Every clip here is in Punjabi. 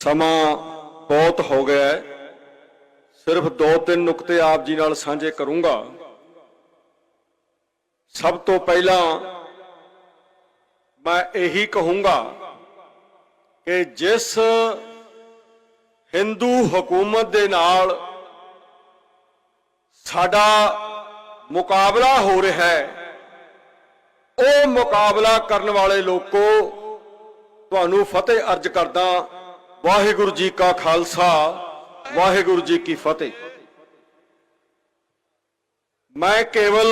ਸਮਾਂ ਬਹੁਤ ਹੋ ਗਿਆ ਹੈ। ਸਿਰਫ ਦੋ ਤਿੰਨ ਨੁਕਤੇ ਆਪ ਜੀ ਨਾਲ ਸਾਂਝੇ ਕਰੂੰਗਾ। ਸਭ ਤੋਂ ਪਹਿਲਾਂ ਮੈਂ ਇਹੀ ਕਹੂੰਗਾ ਕਿ ਜਿਸ ਹਿੰਦੂ ਹਕੂਮਤ ਦੇ ਨਾਲ ਸਾਡਾ ਮੁਕਾਬਲਾ ਹੋ ਰਿਹਾ ਹੈ, ਉਹ ਮੁਕਾਬਲਾ ਕਰਨ ਵਾਲੇ ਲੋਕੋ ਤੁਹਾਨੂੰ ਫਤਿਹ ਅਰਜ ਕਰਦਾ ਵਾਹਿਗੁਰੂ ਜੀ ਕਾ ਖਾਲਸਾ, ਵਾਹਿਗੁਰੂ ਜੀ ਕੀ ਫਤਿਹ। ਮੈਂ ਕੇਵਲ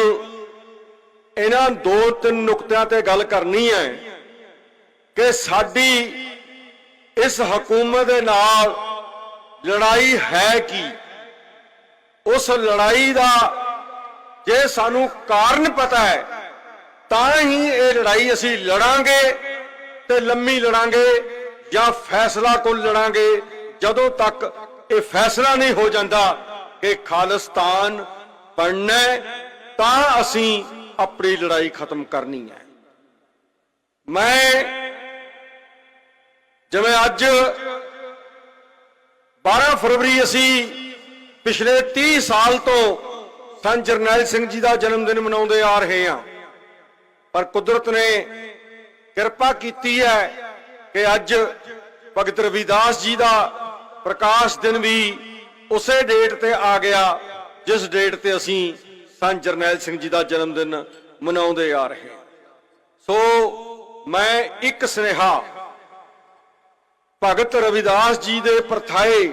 ਇਹਨਾਂ ਦੋ ਤਿੰਨ ਨੁਕਤਿਆਂ ਤੇ ਗੱਲ ਕਰਨੀ ਹੈ ਕਿ ਸਾਡੀ ਇਸ ਹਕੂਮਤ ਦੇ ਨਾਲ ਲੜਾਈ ਹੈ ਕੀ? ਉਸ ਲੜਾਈ ਦਾ ਜੇ ਸਾਨੂੰ ਕਾਰਨ ਪਤਾ ਹੈ, ਤਾਂ ਹੀ ਇਹ ਲੜਾਈ ਅਸੀਂ ਲੜਾਂਗੇ ਤੇ ਲੰਮੀ ਲੜਾਂਗੇ। ਜਾਂ ਫੈਸਲਾ ਕੋਲ ਲੜਾਂਗੇ, ਜਦੋਂ ਤੱਕ ਇਹ ਫੈਸਲਾ ਨਹੀਂ ਹੋ ਜਾਂਦਾ ਕਿ ਖਾਲਿਸਤਾਨ ਬਣਨਾ ਤਾਂ ਅਸੀਂ ਆਪਣੀ ਲੜਾਈ ਖਤਮ ਕਰਨੀ ਹੈ। ਮੈਂ ਜਿਵੇਂ ਅੱਜ 12 ਫਰਵਰੀ ਅਸੀਂ ਪਿਛਲੇ 30 ਸਾਲ ਤੋਂ ਸੰਤ ਜਰਨੈਲ ਸਿੰਘ ਜੀ ਦਾ ਜਨਮ ਦਿਨ ਮਨਾਉਂਦੇ ਆ ਰਹੇ ਹਾਂ। ਪਰ ਕੁਦਰਤ ਨੇ ਕਿਰਪਾ ਕੀਤੀ ਹੈ ਕਿ ਅੱਜ ਭਗਤ ਰਵਿਦਾਸ ਜੀ ਦਾ ਪ੍ਰਕਾਸ਼ ਦਿਨ ਵੀ ਉਸੇ ਡੇਟ ਤੇ ਆ ਗਿਆ, ਜਿਸ ਡੇਟ ਤੇ ਅਸੀਂ ਸੰਤ ਜਰਨੈਲ ਸਿੰਘ ਜੀ ਦਾ ਜਨਮ ਦਿਨ ਮਨਾਉਂਦੇ ਆ ਰਹੇ ਸੋ ਮੈਂ ਇੱਕ ਸੁਨੇਹਾ, ਭਗਤ ਰਵਿਦਾਸ ਜੀ ਦੇ ਪਰਥਾਏ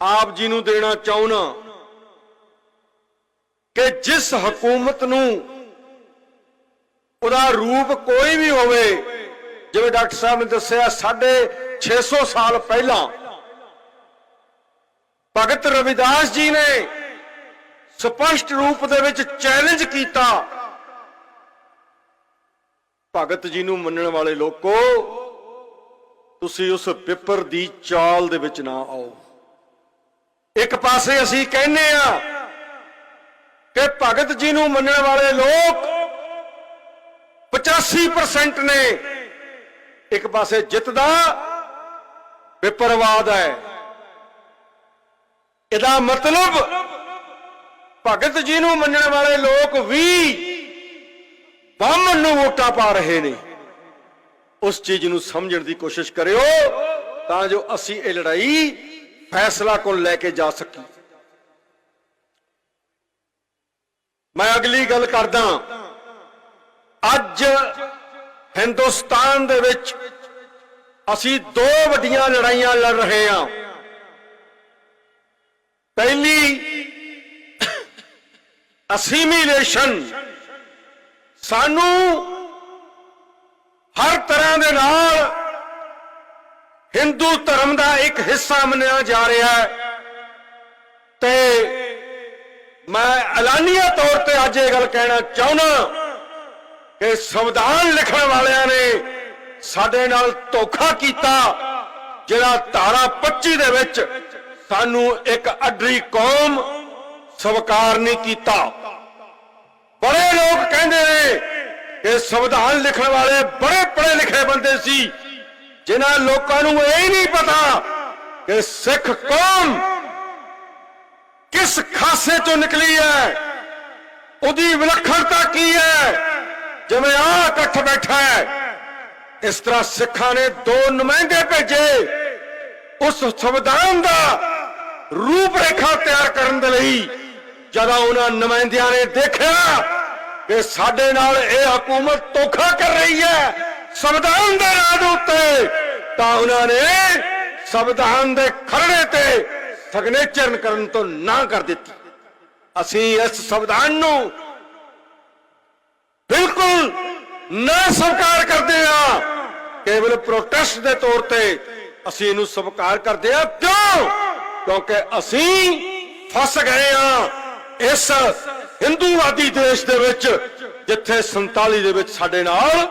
ਆਪ ਜੀ ਨੂੰ ਦੇਣਾ ਚਾਹੁੰਨਾ ਕਿ ਜਿਸ ਹਕੂਮਤ ਨੂੰ ਉਹਦਾ ਰੂਪ ਕੋਈ ਵੀ ਹੋਵੇ ਜਿਵੇਂ ਡਾਕਟਰ ਸਾਹਿਬ ਨੇ ਦੱਸਿਆ, ਸਾਢੇ 600 ਸਾਲ ਪਹਿਲਾਂ ਭਗਤ ਰਵਿਦਾਸ ਜੀ ਨੇ ਸਪਸ਼ਟ ਰੂਪ ਦੇ ਵਿੱਚ ਚੈਲੰਜ ਕੀਤਾ ਭਗਤ ਜੀ ਨੂੰ ਮੰਨਣ ਵਾਲੇ ਲੋਕੋ, ਤੁਸੀਂ ਉਸ ਪਿੱਪਰ ਦੀ ਚਾਲ ਦੇ ਵਿੱਚ ਨਾ ਆਓ। ਇੱਕ ਪਾਸੇ ਅਸੀਂ ਕਹਿੰਦੇ ਆ ਕਿ ਭਗਤ ਜੀ ਨੂੰ ਮੰਨਣ ਵਾਲੇ ਲੋਕ 85% ਨੇ। ਇੱਕ ਪਾਸੇ ਜਿੱਤਦਾ ਵਿਪਰਵਾਦ ਹੈ। ਇਹਦਾ ਮਤਲਬ ਭਗਤ ਜੀ ਨੂੰ ਮੰਨਣ ਵਾਲੇ ਲੋਕ ਵੀ ਬਾਹਮਣ ਨੂੰ ਵੋਟਾਂ ਪਾ ਰਹੇ ਨੇ। ਉਸ ਚੀਜ਼ ਨੂੰ ਸਮਝਣ ਦੀ ਕੋਸ਼ਿਸ਼ ਕਰਿਓ ਤਾਂ ਜੋ ਅਸੀਂ ਇਹ ਲੜਾਈ ਫੈਸਲਾ ਕੋਲ ਲੈ ਕੇ ਜਾ ਸਕੀਏ। ਮੈਂ ਅਗਲੀ ਗੱਲ ਕਰਦਾ। ਅੱਜ ਹਿੰਦੁਸਤਾਨ ਦੇ ਵਿੱਚ ਅਸੀਂ ਦੋ ਵੱਡੀਆਂ ਲੜਾਈਆਂ ਲੜ ਰਹੇ ਹਾਂ। ਪਹਿਲੀ ਅਸੀਮੀਲੇਸ਼ਨ। ਸਾਨੂੰ ਹਰ ਤਰ੍ਹਾਂ ਦੇ ਨਾਲ ਹਿੰਦੂ ਧਰਮ ਦਾ ਇੱਕ ਹਿੱਸਾ ਮੰਨਿਆ ਜਾ ਰਿਹਾ ਹੈ। ਤੇ ਮੈਂ ਐਲਾਨੀਆ ਤੌਰ ਤੇ ਅੱਜ ਇਹ ਗੱਲ ਕਹਿਣਾ ਚਾਹੁੰਦਾ ਕਿ ਸੰਵਿਧਾਨ ਲਿਖਣ ਵਾਲਿਆਂ ਨੇ ਸਾਡੇ ਨਾਲ ਧੋਖਾ ਕੀਤਾ। ਜਿਹੜਾ ਧਾਰਾ 25 ਦੇ ਵਿੱਚ ਸਾਨੂੰ ਇੱਕ ਅਡਰੀ ਕੌਮ ਸਵਕਾਰ ਨਹੀਂ ਕੀਤਾ। ਬੜੇ ਲੋਕ ਕਹਿੰਦੇ ਨੇ ਕਿ ਸੰਵਿਧਾਨ ਲਿਖਣ ਵਾਲੇ ਬੜੇ ਪੜ੍ਹੇ ਲਿਖੇ ਬੰਦੇ ਸੀ, ਜਿਨ੍ਹਾਂ ਲੋਕਾਂ ਨੂੰ ਇਹ ਨਹੀਂ ਪਤਾ ਕਿ ਸਿੱਖ ਕੌਮ ਕਿਸ ਖਾਸੇ ਚੋਂ ਨਿਕਲੀ ਹੈ, ਉਹਦੀ ਵਿਲੱਖਣਤਾ ਕੀ ਹੈ ਜਿਵੇਂ ਆ ਇਕੱਠ ਬੈਠਾ ਹੈ, ਇਸ ਤਰ੍ਹਾਂ ਸਿੱਖਾਂ ਨੇ ਦੋ ਨੁਮਾਇੰਦੇ ਭੇਜੇ। ਉਸ ਸੰਵਿਧਾਨ ਦਾ ਰੂਪ ਰੇਖਾ ਤਿਆਰ ਕਰਨ ਦੇ ਲਈ ਜਦੋਂ ਉਹਨਾਂ ਨੁਮਾਇੰਦਿਆਂ ਨੇ ਦੇਖਿਆ ਕਿ ਸਾਡੇ ਨਾਲ ਇਹ ਹਕੂਮਤ ਧੋਖਾ ਕਰ ਰਹੀ ਹੈ ਸੰਵਿਧਾਨ ਦੇ ਨਾਂ ਦੇ ਉੱਤੇ, ਤਾਂ ਉਹਨਾਂ ਨੇ ਸੰਵਿਧਾਨ ਦੇ ਖਰੜੇ ਤੇ ਸਿਗਨੇਚਰ ਕਰਨ ਤੋਂ ਨਾ ਕਰ ਦਿੱਤੀ। ਅਸੀਂ ਇਸ ਸੰਵਿਧਾਨ ਨੂੰ ਬਿਲਕੁਲ ਨਾ ਸਵੀਕਾਰ ਕਰਦੇ ਆ। ਕੇਵਲ ਪ੍ਰੋਟੈਸਟ ਦੇ ਤੌਰ ਤੇ ਅਸੀਂ ਇਹਨੂੰ ਸਵੀਕਾਰ ਕਰਦੇ ਆ। ਕਿਉਂ? ਕਿਉਂਕਿ ਅਸੀਂ ਫਸ ਗਏ ਆ ਇਸ ਹਿੰਦੂਵਾਦੀ ਦੇਸ਼ ਦੇ ਵਿੱਚ, ਜਿੱਥੇ 47 ਦੇ ਵਿੱਚ ਸਾਡੇ ਨਾਲ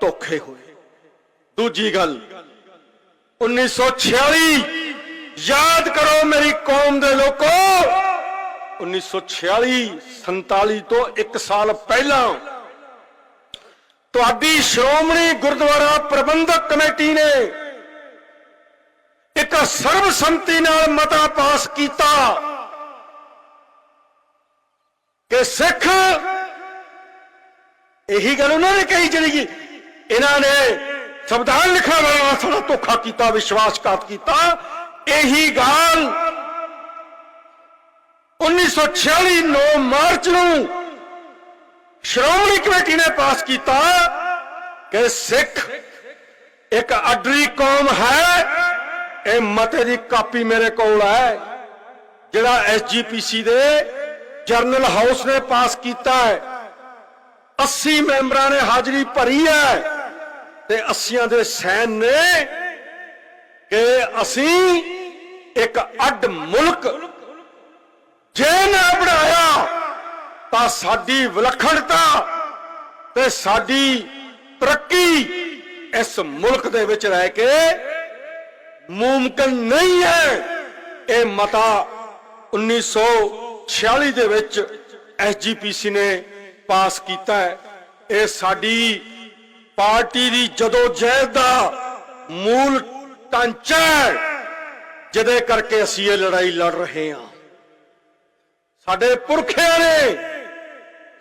ਧੋਖੇ ਹੋਏ। ਦੂਜੀ ਗੱਲ 1946 ਯਾਦ ਕਰੋ ਮੇਰੀ ਕੌਮ ਦੇ ਲੋਕੋ 1946 47 ਤੋਂ 1 ਸਾਲ ਪਹਿਲਾਂ ਤੁਹਾਡੀ ਸ਼੍ਰੋਮਣੀ ਗੁਰਦੁਆਰਾ ਪ੍ਰਬੰਧਕ ਕਮੇਟੀ ਨੇ ਇੱਕ ਸਰਬਸੰਮਤੀ ਨਾਲ ਮਤਾ ਪਾਸ ਕੀਤਾ ਕਿ ਸਿੱਖ ਇਹੀ ਗੱਲ ਉਹਨਾਂ ਨੇ ਕਹੀ ਜਿਹੜੀ ਕਿ ਇਹਨਾਂ ਨੇ ਸੰਵਿਧਾਨ ਲਿਖਣ ਵਾਲਿਆਂ ਨਾਲ ਸਾਡਾ ਧੋਖਾ ਕੀਤਾ, ਵਿਸ਼ਵਾਸਘਾਤ ਕੀਤਾ। ਇਹੀ ਗੱਲ 1946 9 ਮਾਰਚ ਨੂੰ ਸ਼੍ਰੋਮਣੀ ਕਮੇਟੀ ਨੇ ਪਾਸ ਕੀਤਾ ਕਿ ਸਿੱਖ ਇੱਕ ਅਡਰੀ ਕੌਮ ਹੈ। ਇਹ ਮਤੇ ਦੀ ਕਾਪੀ ਮੇਰੇ ਕੋਲ ਹੈ, ਜਿਹੜਾ ਐਸਜੀਪੀਸੀ ਦੇ ਜਰਨਲ ਹਾਊਸ ਨੇ ਪਾਸ ਕੀਤਾ ਹੈ। 80 ਮੈਂਬਰਾਂ ਨੇ ਹਾਜ਼ਰੀ ਭਰੀ ਹੈ ਤੇ 80 ਦੇ ਸੈਨ ਨੇ ਕਿ ਅਸੀਂ ਇੱਕ ਅੱਡ ਮੁਲਕ ਜੇ ਨਾ ਬਣਾਇਆ ਤਾਂ ਸਾਡੀ ਵਿਲੱਖਣਤਾ ਤੇ ਸਾਡੀ ਤਰੱਕੀ ਇਸ ਮੁਲਕ ਦੇ ਵਿੱਚ ਰਹਿ ਕੇ ਮੁਮਕਿਨ ਨਹੀਂ ਹੈ। ਇਹ ਮਤਾ 1946 ਦੇ ਵਿੱਚ ਐਸਜੀਪੀਸੀ ਨੇ ਪਾਸ ਕੀਤਾ ਹੈ। ਇਹ ਸਾਡੀ ਪਾਰਟੀ ਦੀ ਜਦੋਂ ਜਹਿਦ ਦਾ ਮੂਲ ਢਾਂਚਾ ਹੈ, ਜਿਹਦੇ ਕਰਕੇ ਅਸੀਂ ਇਹ ਲੜਾਈ ਲੜ ਰਹੇ ਹਾਂ। ਸਾਡੇ ਪੁਰਖਿਆਂ ਨੇ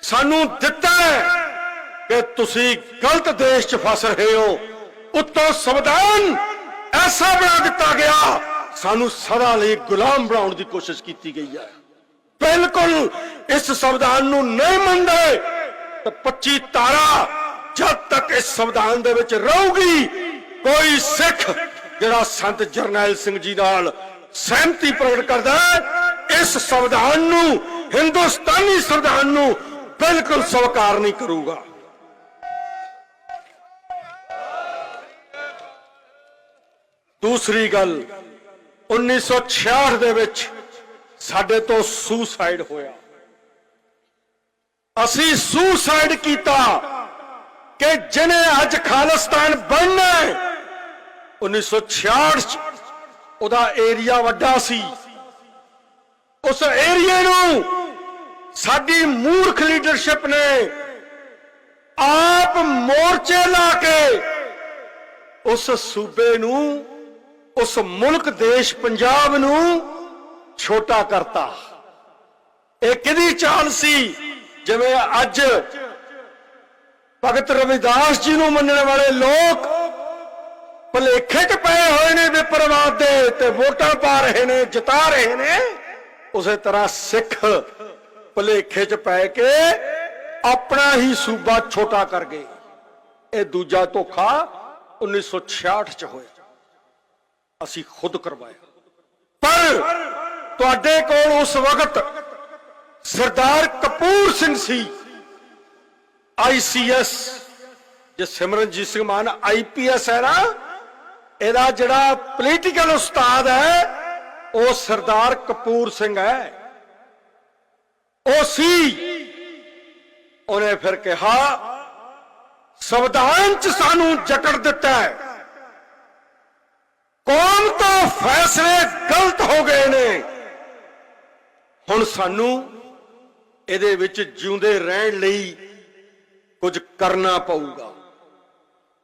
ਸਾਨੂੰ ਦਿੱਤਾ ਕਿ ਤੁਸੀਂ ਗਲਤ ਦੇਸ਼ 'ਚ ਫਸ ਰਹੇ ਹੋ। ਉੱਤੋਂ ਸੰਵਿਧਾਨ ਐਸਾ ਬਣਾ ਦਿੱਤਾ ਗਿਆ, ਸਾਨੂੰ ਸਦਾ ਲਈ ਗੁਲਾਮ ਬਣਾਉਣ ਦੀ ਕੋਸ਼ਿਸ਼ ਕੀਤੀ ਗਈ ਹੈ। ਬਿਲਕੁਲ ਇਸ ਸੰਵਿਧਾਨ ਨੂੰ ਨਹੀਂ ਮੰਨਦੇ, ਤਾਂ 25 ਤਾਰਾ ਜਦ ਤੱਕ ਇਸ ਸੰਵਿਧਾਨ ਦੇ ਵਿੱਚ ਰਹੂਗੀ, ਕੋਈ ਸਿੱਖ ਜਿਹੜਾ ਸੰਤ ਜਰਨੈਲ ਸਿੰਘ ਜੀ ਨਾਲ ਸਹਿਮਤੀ ਪ੍ਰਗਟ ਕਰਦਾ ਇਸ ਸੰਵਿਧਾਨ ਨੂੰ, ਹਿੰਦੁਸਤਾਨੀ ਸੰਵਿਧਾਨ ਨੂੰ ਬਿਲਕੁਲ ਸਵੀਕਾਰ ਨਹੀਂ ਕਰੂਗਾ। ਦੂਸਰੀ ਗੱਲ 1966 ਦੇ ਵਿੱਚ ਸਾਡੇ ਤੋਂ ਸੁਸਾਈਡ ਹੋਇਆ। ਅਸੀਂ ਸੁਸਾਈਡ ਕੀਤਾ ਕਿ ਜਿਹਨੇ ਅੱਜ ਖਾਲਿਸਤਾਨ ਬਣਨਾ ਹੈ 1966 ਚ ਉਹਦਾ ਏਰੀਆ ਵੱਡਾ ਸੀ। ਉਸ ਏਰੀਏ ਨੂੰ ਸਾਡੀ ਮੂਰਖ ਲੀਡਰਸ਼ਿਪ ਨੇ ਆਪ ਮੋਰਚੇ ਲਾ ਕੇ ਉਸ ਸੂਬੇ ਨੂੰ, ਉਸ ਮੁਲਕ ਦੇਸ਼ ਪੰਜਾਬ ਨੂੰ ਛੋਟਾ ਕਰਤਾ। ਇਹ ਕਿਹਦੀ ਚਾਲ ਸੀ? ਜਿਵੇਂ ਅੱਜ ਭਗਤ ਰਵਿਦਾਸ ਜੀ ਨੂੰ ਮੰਨਣ ਵਾਲੇ ਲੋਕ ਭਲੇਖੇ 'ਚ ਪਏ ਹੋਏ ਨੇ ਵਿਪਰਵਾਦ ਦੇ ਤੇ ਵੋਟਾਂ ਪਾ ਰਹੇ ਨੇ, ਜਿਤਾ ਰਹੇ ਨੇ, ਉਸੇ ਤਰ੍ਹਾਂ ਸਿੱਖ ਭਲੇਖੇ 'ਚ ਪੈ ਕੇ ਆਪਣਾ ਹੀ ਸੂਬਾ ਛੋਟਾ ਕਰ ਗਏ। ਇਹ ਦੂਜਾ ਧੋਖਾ 1966 'ਚ ਹੋਇਆ। ਅਸੀਂ ਖੁਦ ਕਰਵਾਇਆ। ਪਰ ਤੁਹਾਡੇ ਕੋਲ ਉਸ ਵਕਤ ਸਰਦਾਰ ਕਪੂਰ ਸਿੰਘ ਸੀ ਆਈਸੀਐਸ ਜੇ ਸਿਮਰਨਜੀਤ ਸਿੰਘ ਮਾਨ ਆਈਪੀਐਸ ਹੈ ਨਾ, ਇਹਦਾ ਜਿਹੜਾ ਪੋਲੀਟੀਕਲ ਉਸਤਾਦ ਹੈ, ਉਹ ਸਰਦਾਰ ਕਪੂਰ ਸਿੰਘ ਹੈ। ਉਹ ਸੀ। ਉਹਨੇ ਫਿਰ ਕਿਹਾ, ਸੰਵਿਧਾਨ ਚ ਸਾਨੂੰ ਜਕੜ ਦਿੱਤਾ ਹੈ। ਕੌਮ ਤੋਂ ਫੈਸਲੇ ਗਲਤ ਹੋ ਗਏ ਨੇ। ਹੁਣ ਸਾਨੂੰ ਇਹਦੇ ਵਿੱਚ ਜਿਉਂਦੇ ਰਹਿਣ ਲਈ ਕੁਝ ਕਰਨਾ ਪਊਗਾ।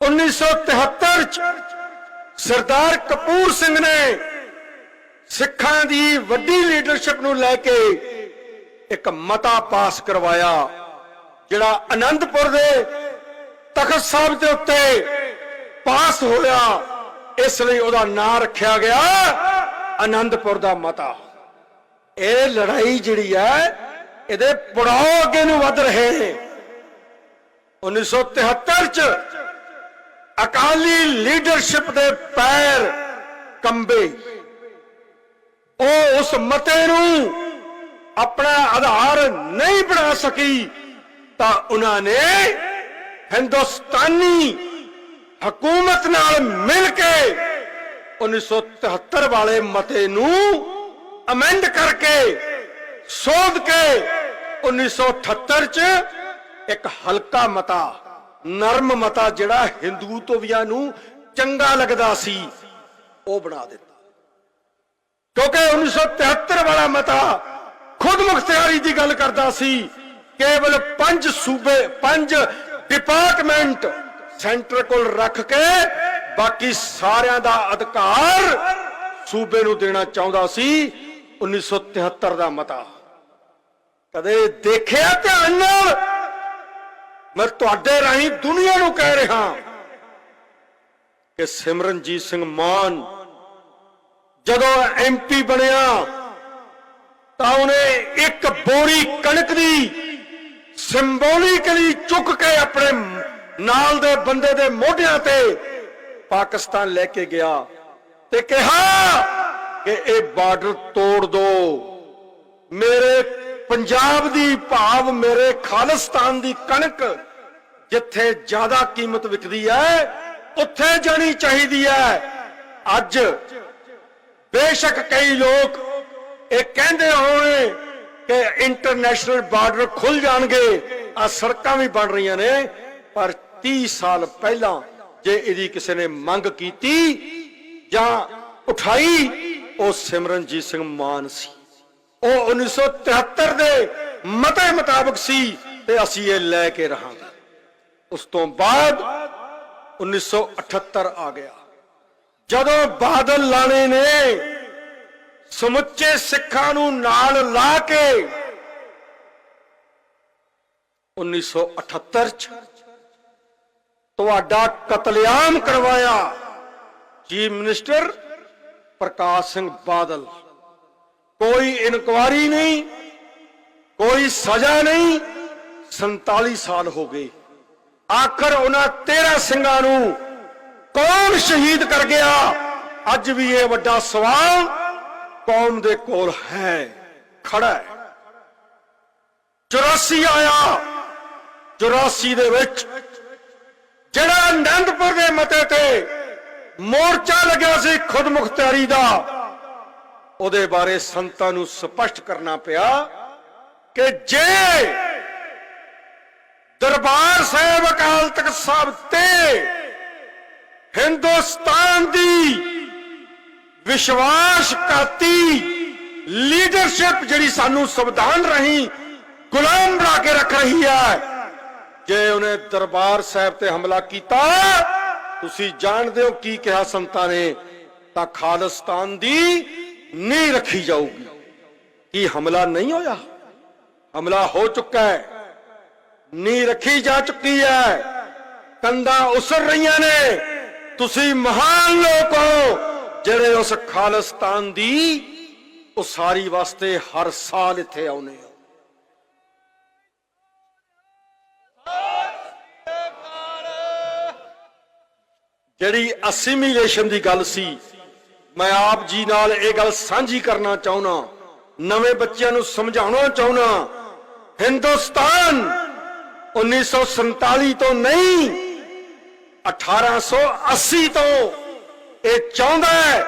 1973 ਚ ਸਰਦਾਰ ਕਪੂਰ ਸਿੰਘ ਨੇ ਸਿੱਖਾਂ ਦੀ ਵੱਡੀ ਲੀਡਰਸ਼ਿਪ ਨੂੰ ਲੈ ਕੇ ਇੱਕ ਮਤਾ ਪਾਸ ਕਰਵਾਇਆ, ਜਿਹੜਾ ਆਨੰਦਪੁਰ ਦੇ ਤਖਤ ਸਾਹਿਬ ਦੇ ਉੱਤੇ ਪਾਸ ਹੋਇਆ, ਇਸ ਲਈ ਉਹਦਾ ਨਾਂ ਰੱਖਿਆ ਗਿਆ ਆਨੰਦਪੁਰ ਦਾ ਮਤਾ। ਇਹ ਲੜਾਈ ਜਿਹੜੀ ਹੈ, ਇਹਦੇ ਪੜਾਅ ਅੱਗੇ ਨੂੰ ਵੱਧ ਰਹੇ ਨੇ। 1973 ਚ ਅਕਾਲੀ ਲੀਡਰਸ਼ਿਪ ਦੇ ਪੈਰ ਕੰਬੇ। ਉਹ ਉਸ ਮਤੇ ਨੂੰ ਆਪਣਾ ਆਧਾਰ ਨਹੀਂ ਬਣਾ ਸਕੀ, ਤਾਂ ਉਹਨਾਂ ਨੇ ਹਿੰਦੁਸਤਾਨੀ ਹਕੂਮਤ ਨਾਲ ਮਿਲ ਕੇ 1973 ਵਾਲੇ ਮਤੇ ਨੂੰ ਅਮੈਂਡ ਕਰਕੇ ਸੋਧ ਕੇ 1978 ਚ ਇੱਕ ਹਲਕਾ ਮਤਾ, ਨਰਮ ਮਤਾ ਜਿਹੜਾ ਹਿੰਦੂ ਹਿੰਦੂਤਵੀਆਂ ਨੂੰ ਚੰਗਾ ਲੱਗਦਾ ਸੀ, ਉਹ ਬਣਾ ਦਿੱਤਾ। ਕਿਉਂਕਿ 1973 ਵਾਲਾ ਮਤਾ ਖੁਦ ਮੁਖਤਿਆਰੀ ਦੀ ਗੱਲ ਕਰਦਾ ਸੀ, ਕੇਵਲ ਪੰਜ ਸੂਬੇ, ਪੰਜ ਡਿਪਾਰਟਮੈਂਟ ਸੈਂਟਰ ਕੋਲ ਰੱਖ ਕੇ ਬਾਕੀ ਸਾਰਿਆਂ ਦਾ ਅਧਿਕਾਰ ਸੂਬੇ ਨੂੰ ਦੇਣਾ ਚਾਹੁੰਦਾ ਸੀ 1973 ਦਾ ਮਤਾ। ਕਦੇ ਦੇਖਿਆ ਧਿਆਨ ਨਾਲ? ਮੈਂ ਤੁਹਾਡੇ ਰਾਹੀਂ ਦੁਨੀਆ ਨੂੰ ਕਹਿ ਰਿਹਾ ਕਿ ਸਿਮਰਨਜੀਤ ਸਿੰਘ ਮਾਨ ਜਦੋਂ ਐਮਪੀ ਬਣਿਆ ਤਾਂ ਉਹਨੇ ਇੱਕ ਬੋਰੀ ਕਣਕ ਦੀ ਸਿੰਬੋਲਿਕਲੀ ਚੁੱਕ ਕੇ ਆਪਣੇ ਨਾਲ ਦੇ ਬੰਦੇ ਦੇ ਮੋਢਿਆਂ ਤੇ ਪਾਕਿਸਤਾਨ ਲੈ ਕੇ ਗਿਆ ਤੇ ਕਿਹਾ ਕਿ ਇਹ ਬਾਰਡਰ ਤੋੜ ਦੋ। ਮੇਰੇ ਪੰਜਾਬ ਦੀ ਭਾਵ, ਮੇਰੇ ਖਾਲਿਸਤਾਨ ਦੀ ਕਣਕ ਜਿੱਥੇ ਜ਼ਿਆਦਾ ਕੀਮਤ ਵਿਕਦੀ ਹੈ, ਉੱਥੇ ਜਾਣੀ ਚਾਹੀਦੀ ਹੈ। ਅੱਜ ਬੇਸ਼ੱਕ ਕਈ ਲੋਕ ਇਹ ਕਹਿੰਦੇ ਹੋਣ ਕਿ ਇੰਟਰਨੈਸ਼ਨਲ ਬਾਰਡਰ ਖੁੱਲ ਜਾਣਗੇ। ਆ ਸੜਕਾਂ ਵੀ ਬਣ ਰਹੀਆਂ ਨੇ, ਪਰ 30 ਸਾਲ ਪਹਿਲਾਂ ਜੇ ਇਹਦੀ ਕਿਸੇ ਨੇ ਮੰਗ ਕੀਤੀ ਜਾਂ ਉਠਾਈ, ਉਹ ਸਿਮਰਨਜੀਤ ਸਿੰਘ ਮਾਨ ਸੀ। ਉਹ 1973 ਦੇ ਮਤੇ ਮੁਤਾਬਕ ਸੀ ਤੇ ਅਸੀਂ ਇਹ ਲੈ ਕੇ ਰਹਾਂਗੇ। ਉਸ ਤੋਂ ਬਾਅਦ 1978 ਆ ਗਿਆ। ਜਦੋਂ ਬਾਦਲ ਲਾਣੇ ਨੇ ਸਮੁੱਚੇ ਸਿੱਖਾਂ ਨੂੰ ਨਾਲ ਲਾ ਕੇ 1978 ਚ ਤੁਹਾਡਾ ਕਤਲੇਆਮ ਕਰਵਾਇਆ ਚੀਫ ਮਿਨਿਸਟਰ ਪ੍ਰਕਾਸ਼ ਸਿੰਘ ਬਾਦਲ। ਕੋਈ ਇਨਕੁਆਰੀ ਨਹੀਂ, ਕੋਈ ਸਜ਼ਾ ਨਹੀਂ 47 ਸਾਲ ਹੋ ਗਏ। ਆਖਰ ਉਹਨਾਂ 13 ਸਿੰਘਾਂ ਨੂੰ ਕੌਣ ਸ਼ਹੀਦ ਕਰ ਗਿਆ? ਅੱਜ ਵੀ ਇਹ ਵੱਡਾ ਸਵਾਲ ਕੌਮ ਦੇ ਕੋਲ ਹੈ, ਖੜਾ ਹੈ। 84 ਆਇਆ 84 ਦੇ ਵਿੱਚ ਜਿਹੜਾ ਆਨੰਦਪੁਰ ਦੇ ਮਤੇ ਤੇ ਮੋਰਚਾ ਲੱਗਿਆ ਸੀ ਖੁਦ ਮੁਖਤਿਆਰੀ ਦਾ, ਉਹਦੇ ਬਾਰੇ ਸੰਤਾਂ ਨੂੰ ਸਪਸ਼ਟ ਕਰਨਾ ਪਿਆ ਕਿ ਜੇ ਦਰਬਾਰ ਸਾਹਿਬ ਅਕਾਲ ਤਖਤ ਸਾਹਿਬ ਤੇ ਹਿੰਦੁਸਤਾਨ ਦੀ ਵਿਸ਼ਵਾਸਘਾਤੀ ਲੀਡਰਸ਼ਿਪ ਜਿਹੜੀ ਸਾਨੂੰ ਸੰਵਿਧਾਨ ਰਹੀ ਗੁਲਾਮ ਬਣਾ ਕੇ ਰੱਖ ਰਹੀ ਹੈ। ਜੇ ਉਹਨੇ ਦਰਬਾਰ ਸਾਹਿਬ ਤੇ ਹਮਲਾ ਕੀਤਾ, ਤੁਸੀਂ ਜਾਣਦੇ ਹੋ ਕੀ ਕਿਹਾ ਸੰਤਾਂ ਨੇ, ਤਾਂ ਖਾਲਿਸਤਾਨ ਦੀ ਨਹੀਂ ਰੱਖੀ ਜਾਊਗੀ। ਕੀ ਹਮਲਾ ਨਹੀਂ ਹੋਇਆ? ਹਮਲਾ ਹੋ ਚੁੱਕਾ ਹੈ। ਨੀ ਰੱਖੀ ਜਾ ਚੁੱਕੀ ਹੈ। ਕੰਧਾਂ ਉਸਰ ਰਹੀਆਂ ਨੇ। ਤੁਸੀਂ ਮਹਾਨ ਲੋਕ ਹੋ। ਜਿਹੜੇ ਉਸ ਖਾਲਿਸਤਾਨ ਦੀ ਉਸਾਰੀ ਵਾਸਤੇ ਹਰ ਸਾਲ ਇੱਥੇ ਆਉਨੇ ਹੋ ਜਿਹੜੀ ਅਸਿਮੀਲੇਸ਼ਨ ਦੀ ਗੱਲ ਸੀ, ਮੈਂ ਆਪ ਜੀ ਨਾਲ ਇਹ ਗੱਲ ਸਾਂਝੀ ਕਰਨਾ ਚਾਹੁੰਦਾ, ਨਵੇਂ ਬੱਚਿਆਂ ਨੂੰ ਸਮਝਾਉਣਾ ਚਾਹੁੰਦਾ, ਹਿੰਦੁਸਤਾਨ 1947 ਤੋਂ ਨਹੀਂ 1880 ਤੋਂ ਇਹ ਚਾਹੁੰਦਾ ਹੈ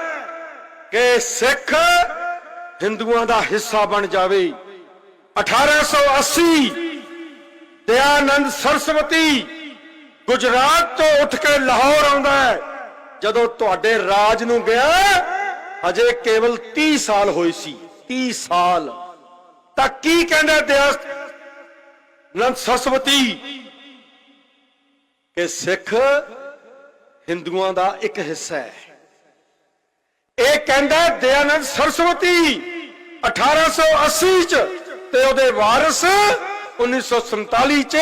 ਕਿ ਸਿੱਖ ਹਿੰਦੂਆਂ ਦਾ ਹਿੱਸਾ ਬਣ ਜਾਵੇ। 1880 ਦਇਆਨੰਦ ਸਰਸਵਤੀ ਗੁਜਰਾਤ ਤੋਂ ਉੱਠ ਕੇ ਲਾਹੌਰ ਆਉਂਦਾ ਹੈ। ਜਦੋਂ ਤੁਹਾਡੇ ਰਾਜ ਨੂੰ ਗਿਆ, ਹਜੇ ਕੇਵਲ 30 ਸਾਲ ਹੋਏ ਸੀ। 30 ਸਾਲ। ਤਾਂ ਕੀ ਕਹਿੰਦਾ ਦਿਆਸ ਨੰਦ ਸਰਸਵਤੀ, ਕਿ ਸਿੱਖ ਹਿੰਦੂਆਂ ਦਾ ਇੱਕ ਹਿੱਸਾ ਹੈ। ਇਹ ਕਹਿੰਦਾ ਦਇਆਨੰਦ ਸਰਸਵਤੀ 1880 ਚ ਤੇ ਉਹਦੇ ਵਾਰਿਸ 1947 ਚ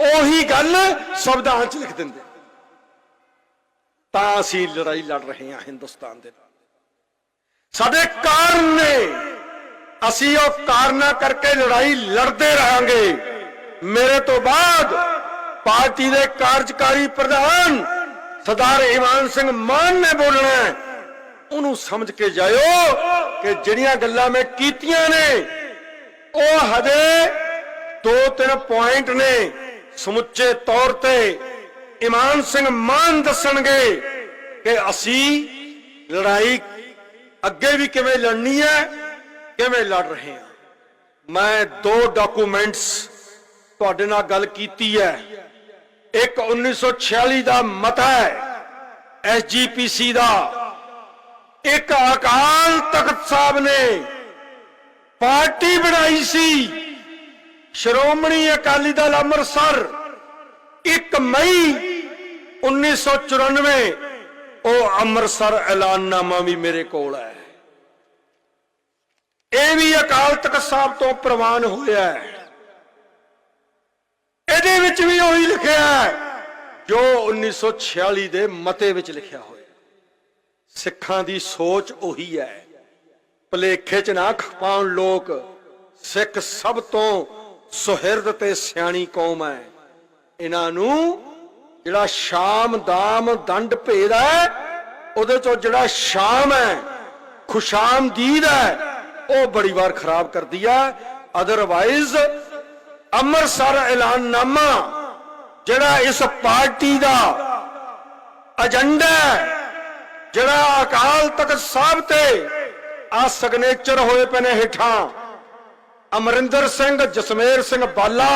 ਉਹੀ ਗੱਲ ਸੰਵਿਧਾਨ ਚ ਲਿਖ ਦਿੰਦੇ ਤਾਂ ਅਸੀਂ ਲੜਾਈ ਲੜ ਰਹੇ ਹਾਂ ਹਿੰਦੁਸਤਾਨ ਦੇ ਨਾਲ। ਸਾਡੇ ਕਾਰਨ ਨੇ। ਅਸੀਂ ਉਹ ਕਾਰਨਾਂ ਕਰਕੇ ਲੜਾਈ ਲੜਦੇ ਰਹਾਂਗੇ। ਮੇਰੇ ਤੋਂ ਬਾਅਦ ਪਾਰਟੀ ਦੇ ਕਾਰਜਕਾਰੀ ਪ੍ਰਧਾਨ ਸਰਦਾਰ ਇਮਾਨ ਸਿੰਘ ਮਾਨ ਨੇ ਬੋਲਣਾ ਉਹਨੂੰ ਸਮਝ ਕੇ ਜਾਇਓ ਕਿ ਜਿਹੜੀਆਂ ਗੱਲਾਂ ਮੈਂ ਕੀਤੀਆਂ ਨੇ, ਉਹ ਹਜੇ ਦੋ ਤਿੰਨ ਪੁਆਇੰਟ ਨੇ। ਸਮੁੱਚੇ ਤੌਰ ਤੇ ਇਮਾਨ ਸਿੰਘ ਮਾਨ ਦੱਸਣਗੇ ਕਿ ਅਸੀਂ ਲੜਾਈ ਅੱਗੇ ਵੀ ਕਿਵੇਂ ਲੜਨੀ ਹੈ, ਕਿਵੇਂ ਲੜ ਰਹੇ ਹਾਂ। ਮੈਂ ਦੋ ਡਾਕੂਮੈਂਟਸ ਤੁਹਾਡੇ ਨਾਲ ਗੱਲ ਕੀਤੀ ਹੈ। ਇੱਕ 1946 ਦਾ ਮਤਾ ਹੈ ਐਸਜੀਪੀਸੀ ਦਾ। ਇੱਕ ਅਕਾਲ ਤਖਤ ਸਾਹਿਬ ਨੇ ਪਾਰਟੀ ਬਣਾਈ ਸੀ। ਸ਼੍ਰੋਮਣੀ ਅਕਾਲੀ ਦਲ ਅੰਮ੍ਰਿਤਸਰ 1 ਮਈ 1994 ਉਹ ਅੰਮ੍ਰਿਤਸਰ ਐਲਾਨਨਾਮਾ ਵੀ ਮੇਰੇ ਕੋਲ ਹੈ। ਇਹ ਵੀ ਅਕਾਲ ਤਖਤ ਸਾਹਿਬ ਤੋਂ ਪ੍ਰਵਾਨ ਹੋਇਆ ਹੈ। ਇਹਦੇ ਵਿੱਚ ਵੀ ਉਹੀ ਲਿਖਿਆ ਹੈ, ਜੋ 1946 ਦੇ ਮਤੇ ਵਿੱਚ ਲਿਖਿਆ ਹੋਇਆ ਸਿੱਖਾਂ ਦੀ ਸੋਚ ਉਹੀ ਹੈ। ਭਲੇਖੇ ਚ ਨਾ ਖਪਾਉਣ ਲੋਕ, ਸਿੱਖ ਸਭ ਤੋਂ ਸੁਹਿਰਦ ਤੇ ਸਿਆਣੀ ਕੌਮ ਹੈ। ਇਹਨਾਂ ਨੂੰ ਜਿਹੜਾ ਸ਼ਾਮ, ਦਾਮ, ਦੰਡ ਭੇਦ ਹੈ, ਉਹਦੇ ਚੋਂ ਜਿਹੜਾ ਸ਼ਾਮ ਹੈ, ਖੁਸ਼ਾਮਦੀਦ ਹੈ, ਉਹ ਬੜੀ ਵਾਰ ਖਰਾਬ ਕਰਦੀ ਹੈ। ਅਦਰਵਾਈਜ਼ ਅੰਮ੍ਰਿਤਸਰ ਐਲਾਨਨਾਮਾ ਜਿਹੜਾ ਇਸ ਪਾਰਟੀ ਦਾ ਏਜੰਡਾ ਜਿਹੜਾ ਅਕਾਲ ਤਖਤ ਸਾਹਿਬ ਤੇ ਆ ਸਿਗਨੇਚਰ ਹੋਏ ਪਏ ਨੇ ਹੇਠਾਂ। ਅਮਰਿੰਦਰ ਸਿੰਘ, ਜਸਮੇਰ ਸਿੰਘ ਬਾਲਾ,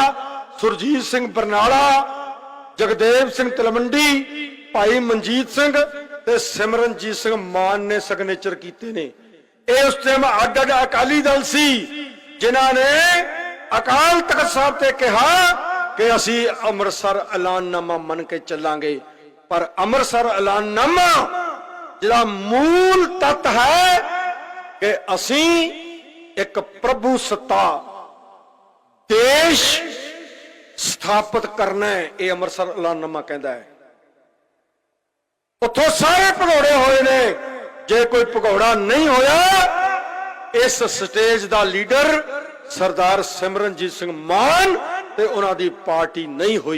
ਸੁਰਜੀਤ ਸਿੰਘ ਬਰਨਾਲਾ, ਜਗਦੇਵ ਸਿੰਘ ਤਲਵੰਡੀ, ਭਾਈ ਮਨਜੀਤ ਸਿੰਘ ਤੇ ਸਿਮਰਨਜੀਤ ਸਿੰਘ ਮਾਨ ਨੇ ਸਿਗਨੇਚਰ ਕੀਤੇ ਨੇ। ਇਹ ਉਸ ਟਾਈਮ ਅੱਡ ਅੱਡ ਅਕਾਲੀ ਦਲ ਸੀ, ਜਿਨ੍ਹਾਂ ਨੇ ਅਕਾਲ ਤਖਤ ਸਾਹਿਬ ਤੇ ਕਿਹਾ ਕਿ ਅਸੀਂ ਅੰਮ੍ਰਿਤਸਰ ਐਲਾਨਨਾਮਾ ਮੰਨ ਕੇ ਚੱਲਾਂਗੇ। ਪਰ ਅੰਮ੍ਰਿਤਸਰ ਐਲਾਨਨਾਮਾ ਜਿਹੜਾ ਮੂਲ ਤੱਤ ਹੈ ਕਿ ਅਸੀਂ ਇੱਕ ਪ੍ਰਭੂ ਸੱਤਾ ਦੇਸ਼ ਸਥਾਪਿਤ ਕਰਨਾ ਹੈ, ਇਹ ਅੰਮ੍ਰਿਤਸਰ ਐਲਾਨਨਾਮਾ ਕਹਿੰਦਾ ਹੈ। ਉੱਥੋਂ ਸਾਰੇ ਭਗੌੜੇ ਹੋਏ ਨੇ। ਜੇ ਕੋਈ ਭਗੌੜਾ ਨਹੀਂ ਹੋਇਆ, ਇਸ ਸਟੇਜ ਦਾ ਲੀਡਰ ਸਰਦਾਰ ਸਿਮਰਨਜੀਤ ਸਿੰਘ ਮਾਨ ਤੇ ਉਹਨਾਂ ਦੀ ਪਾਰਟੀ ਨਹੀਂ ਹੋਈ।